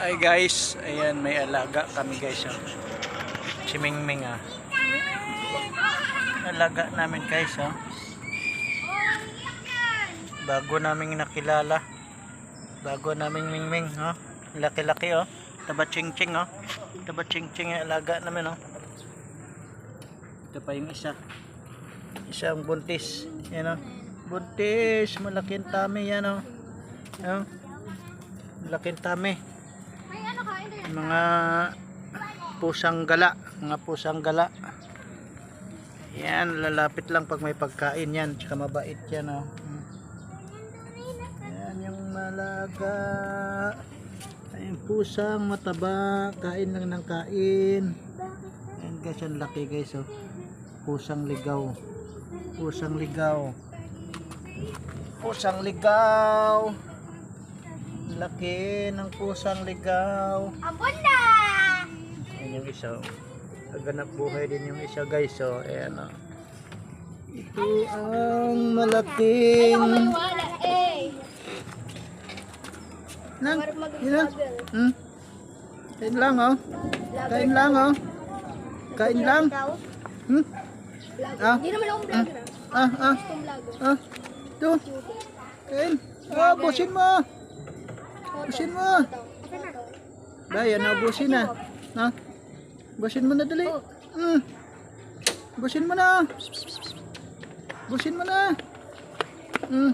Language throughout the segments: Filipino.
Ay guys, ayan may alaga kami guys. Oh. Si Mingming ah. Alaga namin guys oh. Bago naming nakilala. Bago naming Mingming oh. Laki-laki oh. Taba ching-ching oh. Taba ching-ching yung alaga namin oh. Ito pa yung isa. Isang buntis. Yan oh. Buntis, malaking tummy yan oh. Oh. Malaking tummy May ano ka? Ito yun. Mga pusang gala mga pusang gala. Yan lalapit lang pag may pagkain yan tsaka mabait yan oh. Yan yung malaga. Ay yung pusang mataba kain lang ng kain. Yan guys ang laki guys oh. pusang ligaw. Pusang ligaw. Pusang ligaw laki ng pusang ligaw Abon na! Ayan yung isa. oh. Naganap buhay din yung isa guys. So, ayan o. Ito ang malaking... Lang, yun lang. Hmm? Kain lang oh. Kain lang oh. Kain lang. Hmm? Ah, ah. ah, ah, vlogger. ah. Ito. Kain. Ah, busin mo. Busin mo. Dahil, yan busin na. Ha? Busin mo na dali. Hmm. Busin mo na. Busin mo na. Hmm.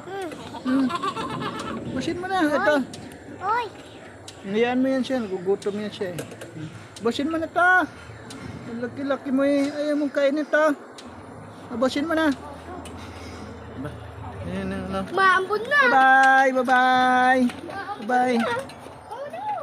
Hmm. Busin mo na. Ito. Oy! Ngayaan mo yan siya. Nagugutom yan siya eh. Busin mo na to. Ang laki-laki mo eh. Ayaw mong kainin to. Ah, Busin mo na. Ba- Ayan na. ano. Maambon na! Bye-bye. Bye-bye. Bye-bye.